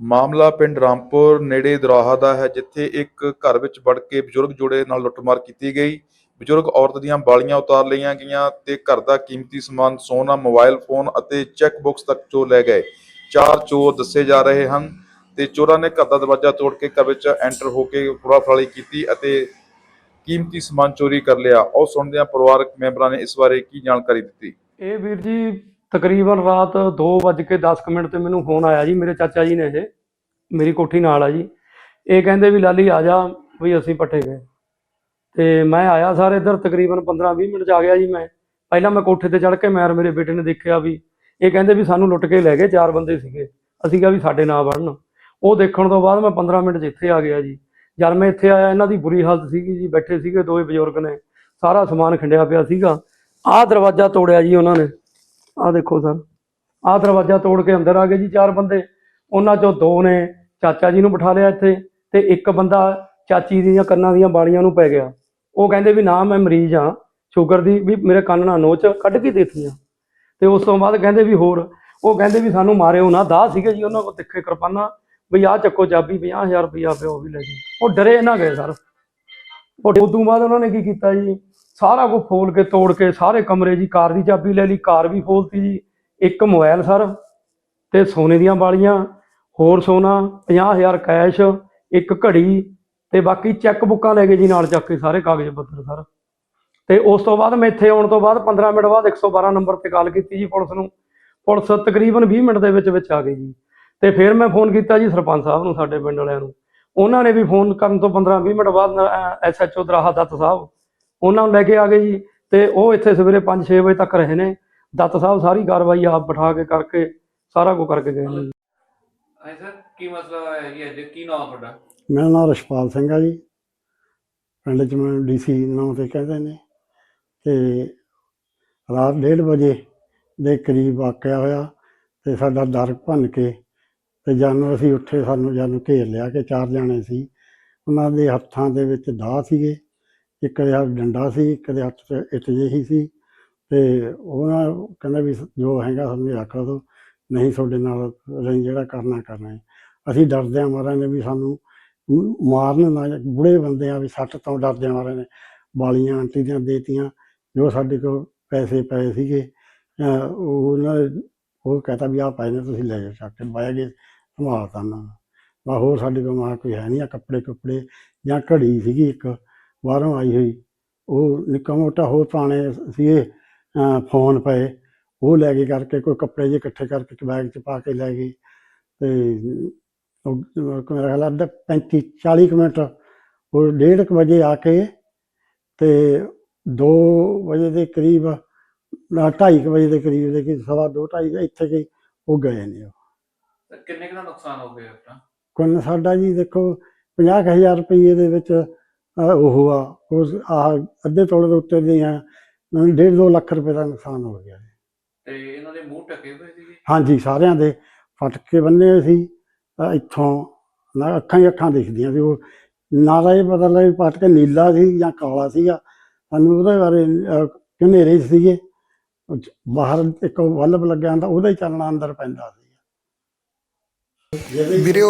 ਮਾਮਲਾ ਪਿੰਡ ਰਾਮਪੁਰ ਨੇੜੇ ਦਰਾਹਾ ਦਾ ਹੈ, ਜਿੱਥੇ ਇੱਕ ਘਰ ਵਿੱਚ ਵੜ ਕੇ ਬਜ਼ੁਰਗ ਜੋੜੇ ਨਾਲ ਲੁੱਟਮਾਰ ਕੀਤੀ ਗਈ। ਬਜ਼ੁਰਗ ਔਰਤ ਦੀਆਂ ਬਾਲੀਆਂ ਉਤਾਰ ਲਈਆਂ ਗਈਆਂ ਤੇ ਘਰ ਦਾ ਕੀਮਤੀ ਸਮਾਨ, ਸੋਨਾ, ਮੋਬਾਈਲ ਫੋਨ ਅਤੇ ਚੈੱਕ ਬੁੱਕਸ ਤੱਕ ਚੋ ਲੈ ਗਏ। ਚਾਰ ਚੋਰ ਦੱਸੇ ਜਾ ਰਹੇ ਹਨ ਤੇ ਚੋਰਾਂ ਨੇ ਘਰ ਦਾ ਦਰਵਾਜ਼ਾ ਤੋੜ ਕੇ ਘਰ ਵਿੱਚ ਐਂਟਰ ਹੋ ਕੇ ਫੁਰਾਫਰਾਲੀ ਕੀਤੀ ਅਤੇ ਕੀਮਤੀ ਸਮਾਨ ਚੋਰੀ ਕਰ ਲਿਆ। ਉਹ ਸੁਣਦਿਆਂ ਪਰਿਵਾਰਕ ਮੈਂਬਰਾਂ ਨੇ ਇਸ ਬਾਰੇ ਕੀ ਜਾਣਕਾਰੀ ਦਿੱਤੀ? ਇਹ ਵੀਰ ਜੀ ਤਕਰੀਬਨ ਰਾਤ 2:10 ਮਿੰਟ ਤੇ ਮੈਨੂੰ ਫੋਨ ਆਇਆ ਜੀ, ਮੇਰੇ ਚਾਚਾ ਜੀ ਨੇ ਇਹ, ਮੇਰੀ ਕੋਠੀ ਨਾਲ ਆ ਜੀ। ਇਹ ਕਹਿੰਦੇ ਵੀ ਲਾਲੀ ਆ ਜਾ, ਵੀ ਅਸੀਂ ਪੱਠੇ ਗਏ। ਤੇ ਮੈਂ ਆਇਆ ਸਰ ਇੱਧਰ ਤਕਰੀਬਨ 15-20 ਮਿੰਟ ਚ ਆ ਗਿਆ ਜੀ ਮੈਂ। ਪਹਿਲਾਂ ਮੈਂ ਕੋਠੇ ਤੇ ਚੜ੍ਹ ਕੇ ਮੈਂ ਔਰ ਮੇਰੇ ਬੇਟੇ ਨੇ ਦੇਖਿਆ ਵੀ, ਇਹ ਕਹਿੰਦੇ ਵੀ ਸਾਨੂੰ ਲੁੱਟ ਕੇ ਲੈ ਗਏ ਚਾਰ ਬੰਦੇ ਸੀਗੇ। ਅਸੀਂ ਕਿਹਾ ਵੀ ਸਾਡੇ ਨਾਲ ਵੜਨ। ਉਹ ਦੇਖਣ ਤੋਂ ਬਾਅਦ ਮੈਂ 15 ਮਿੰਟ 'ਚ ਇੱਥੇ ਆ ਗਿਆ ਜੀ। ਜਦ ਮੈਂ ਇੱਥੇ ਆਇਆ, ਇਹਨਾਂ ਦੀ ਬੁਰੀ ਹਾਲਤ ਸੀਗੀ ਜੀ, ਬੈਠੇ ਸੀਗੇ ਦੋਵੇਂ ਬਜ਼ੁਰਗ ਨੇ। ਸਾਰਾ ਸਮਾਨ ਖਿੰਡਿਆ ਪਿਆ ਸੀਗਾ। ਆਹ ਦਰਵਾਜ਼ਾ ਤੋੜਿਆ ਜੀ ਉਹਨਾਂ ਨੇ। ਆਹ ਦੇਖੋ ਸਰ, ਆਹ ਦਰਵਾਜ਼ਾ ਤੋੜ ਕੇ ਅੰਦਰ ਆ ਗਏ ਜੀ ਚਾਰ ਬੰਦੇ। ਉਹਨਾਂ ਚੋਂ ਦੋ ਨੇ ਚਾਚਾ ਜੀ ਨੂੰ ਬਿਠਾ ਲਿਆ ਇੱਥੇ ਤੇ ਇੱਕ ਬੰਦਾ ਚਾਚੀ ਦੀਆਂ ਕੰਨਾਂ ਦੀਆਂ ਬਾਲੀਆਂ ਨੂੰ ਪੈ ਗਿਆ। ਉਹ ਕਹਿੰਦੇ ਵੀ ਨਾ ਮੈਂ ਮਰੀਜ਼ ਆ ਸ਼ੂਗਰ ਦੀ ਵੀ ਮੇਰੇ ਕੰਨ ਨਾਲ ਨੋਚ ਕੱਢ ਕੇ ਦੇਤੀਆਂ ਤੇ ਉਸ ਤੋਂ ਬਾਅਦ ਕਹਿੰਦੇ ਵੀ ਹੋਰ, ਉਹ ਕਹਿੰਦੇ ਵੀ ਸਾਨੂੰ ਮਾਰਿਓ ਨਾ, ਦਾਹ ਸੀਗੇ ਜੀ ਉਹਨਾਂ ਕੋਲ ਤਿੱਖੇ ਕਿਰਪਾਨਾਂ, ਵੀ ਆਹ ਚੱਕੋ ਚਾਬੀ 50000 ਰੁਪਇਆ ਪਿਓ ਵੀ ਲੈ ਜੀ। ਉਹ ਡਰੇ ਨਾ ਗਏ ਸਰ। ਉਹ ਉਦੋਂ ਬਾਅਦ ਉਹਨਾਂ ਨੇ ਕੀ ਕੀਤਾ ਜੀ? ਸਾਰਾ ਕੁਝ ਫੋਲ ਕੇ ਤੋੜ ਕੇ ਸਾਰੇ ਕਮਰੇ ਜੀ, ਕਾਰ ਦੀ ਚਾਬੀ ਲੈ ਲਈ, ਕਾਰ ਵੀ ਫੋਲਤੀ ਜੀ। ਇੱਕ ਮੋਬਾਈਲ ਸਰ ਤੇ ਸੋਨੇ ਦੀਆਂ ਵਾਲੀਆਂ, ਹੋਰ ਸੋਨਾ 50000 ਕੈਸ਼, ਇੱਕ ਘੜੀ ਤੇ ਬਾਕੀ ਚੈੱਕ ਬੁੱਕਾਂ ਲੈ ਗਏ ਜੀ ਨਾਲ ਚੱਕ ਕੇ ਸਾਰੇ ਕਾਗਜ਼ ਪੱਤਰ ਸਰ। ਤੇ ਉਸ ਤੋਂ ਬਾਅਦ ਮੈਂ ਇੱਥੇ ਆਉਣ ਤੋਂ ਬਾਅਦ 15 ਮਿੰਟ ਬਾਅਦ 112 ਨੰਬਰ ਤੇ ਕਾਲ ਕੀਤੀ ਜੀ ਪੁਲਿਸ ਨੂੰ। ਪੁਲਿਸ ਤਕਰੀਬਨ 20 ਮਿੰਟ ਦੇ ਵਿੱਚ ਵਿੱਚ ਆ ਗਈ ਜੀ। ਤੇ ਫਿਰ ਮੈਂ ਫੋਨ ਕੀਤਾ ਜੀ ਸਰਪੰਚ ਸਾਹਿਬ ਨੂੰ ਸਾਡੇ ਪਿੰਡ ਵਾਲਿਆਂ ਨੂੰ। ਉਹਨਾਂ ਨੇ ਵੀ ਫੋਨ ਕਰਨ ਤੋਂ 15-20 ਮਿੰਟ ਬਾਅਦ ਐਸਐਚਓ ਦਰਾਹਾ ਦੱਤ ਸਾਹਿਬ ਉਹਨਾਂ ਨੂੰ ਲੈ ਕੇ ਆ ਗਏ ਜੀ ਤੇ ਉਹ ਇੱਥੇ ਸਵੇਰੇ 5-6 ਵਜੇ ਤੱਕ ਰਹੇ ਨੇ। ਦੱਤ ਸਾਹਿਬ ਸਾਰੀ ਕਾਰਵਾਈ ਆਪ ਬਿਠਾ ਕੇ ਕਰਕੇ ਸਾਰਾ ਕੁਝ ਕਰਕੇ ਗਏ ਨੇ। ਜੀ ਹਾਂ ਸਰ ਕੀ ਮਸਲਾ ਹੈ ਜੀ ਅੱਜ? ਕੀ ਨਾਮ ਤੁਹਾਡਾ? ਮੇਰਾ ਨਾਮ ਰਸ਼ਪਾਲ ਸਿੰਘ ਆ ਜੀ। ਪਿੰਡ 'ਚ ਮੈਨੂੰ ਡੀਸੀ ਨਾਮ ਤੇ ਕਹਿੰਦੇ ਨੇ। ਤੇ ਰਾਤ 1:30 ਵਜੇ ਦੇ ਕਰੀਬ ਵਾਕਿਆ ਹੋਇਆ ਤੇ ਸਾਡਾ ਦਰ ਭੰਨ ਕੇ ਤੇ ਜਾਨੂੰ ਅਸੀਂ ਉੱਠੇ ਸਾਨੂੰ ਜਾਨੂੰ ਘੇਰ ਲਿਆ ਕਿ ਚਾਰ ਜਾਣੇ ਸੀ। ਉਹਨਾਂ ਦੇ ਹੱਥਾਂ ਦੇ ਵਿੱਚ ਦਾਅ ਸੀਗੇ। ਇੱਕ ਦੇ ਹੱਥ ਡੰਡਾ ਸੀ, ਇੱਕ ਦੇ ਹੱਥ 'ਚ ਇੱਟ ਜਿਹੀ ਸੀ। ਤੇ ਉਹਨਾਂ ਕਹਿੰਦਾ ਵੀ ਜੋ ਹੈਗਾ ਸਾਨੂੰ ਰੱਖ ਲਓ ਨਹੀਂ ਤੁਹਾਡੇ ਨਾਲ ਅਸੀਂ ਜਿਹੜਾ ਕਰਨਾ ਕਰਨਾ ਹੈ। ਅਸੀਂ ਡਰਦੇ ਹਾਂ ਮਹਾਰਾਜ ਨੇ ਵੀ ਸਾਨੂੰ ਮਾਰਨ ਨਾ, ਬੁੜੇ ਬੰਦੇ ਆ ਵੀ ਸੱਟ ਤੋਂ ਡਰਦੇ ਮਾਰੇ ਨੇ। ਬਾਲੀਆਂ ਆਂਟੀ ਦੀਆਂ ਦੇਤੀਆਂ, ਜੋ ਸਾਡੇ ਕੋਲ ਪੈਸੇ ਪਏ ਸੀਗੇ ਉਹ ਉਹਨਾਂ ਨੇ ਉਹ ਕਹਤਾ ਵੀ ਆ ਪਏ ਨੇ, ਤੁਸੀਂ ਲੈ ਜਾਓ, ਚੱਕ ਕੇ ਬਹਿ ਗਏ ਸੰਭਾਲਤਾ ਨਾ। ਬਾ ਹੋਰ ਸਾਡੇ ਕੋਲ ਮਾ ਕੋਈ ਹੈ ਨਹੀਂ ਆ ਕੱਪੜੇ ਕੁੱਪੜੇ ਜਾਂ ਘੜੀ ਸੀਗੀ ਇੱਕ। ਬਾਹਰੋਂ ਆਈ ਹੋਈ। ਉਹ ਨਿੱਕਾ ਮੋਟਾ ਹੋਰ ਪੁਰਾਣੇ ਸੀਗੇ ਅਹ ਫੋਨ ਪਏ। ਉਹ ਲੈ ਕੇ ਕਰਕੇ ਕੋਈ ਕੱਪੜੇ ਜਿਹੇ ਇਕੱਠੇ ਕਰਕੇ ਬੈਗ 'ਚ ਪਾ ਕੇ ਲੈ ਗਏ ਤੇ ਉਹ ਮੇਰਾ ਖਿਆਲ ਅੱਧਾ 35 40 ਕੁ ਮਿੰਟ ਉਹ ਡੇਢ ਕੁ ਵਜੇ ਆ ਕੇ ਤੇ 2 ਵਜੇ ਦੇ ਕਰੀਬ ਨਾ 2:30 ਵਜੇ ਦੇ ਕਰੀਬ ਦੇ ਕਿ ਸਵਾ 2 2:30 ਇੱਥੇ ਗਈ ਉਹ ਗਏ ਨੇ ਉਹ। ਕਿੰਨੇ ਕੁ ਦਾ ਨੁਕਸਾਨ ਹੋ ਗਿਆ ਆਪਣਾ? ਕੁੱਲ ਸਾਡਾ ਜੀ ਦੇਖੋ 50000 ਰੁਪਏ ਦੇ ਵਿੱਚ ਅਹ, ਉਹ ਆ ਉਸ ਆਹ ਅੱਧੇ ਤੋਲੇ ਦੇ ਉੱਤੇ ਦੇ ਆ ਡੇਢ ਦੋ ਲੱਖ ਰੁਪਏ ਦਾ ਨੁਕਸਾਨ ਹੋ ਗਿਆ। ਤੇ ਇਹਨਾਂ ਦੇ ਮੂੰਹ ਢਕੇ ਹੋਏ ਸੀਗੇ? ਹਾਂਜੀ ਸਾਰਿਆਂ ਦੇ ਫਟਕੇ ਬੰਨੇ ਹੋਏ ਸੀ। ਇੱਥੋਂ ਨਾ ਅੱਖਾਂ ਹੀ ਅੱਖਾਂ ਦਿਖਦੀਆਂ ਸੀ। ਉਹ ਨਾ ਤਾਂ ਇਹ ਪਤਾ ਲੱਗਾ ਵੀ ਫਟਕੇ ਨੀਲਾ ਸੀ ਜਾਂ ਕਾਲਾ ਸੀਗਾ। ਸਾਨੂੰ ਉਹਦੇ ਬਾਰੇ ਅਹ, ਹਨੇਰੇ 'ਚ ਸੀਗੇ। ਉਹ 'ਚ ਬਾਹਰ ਇੱਕ ਬਲਬ ਲੱਗਿਆ ਹੁੰਦਾ ਉਹਦਾ ਹੀ ਚੱਲਣਾ ਅੰਦਰ ਪੈਂਦਾ ਸੀ। ਵੀਰੇ ਉਹ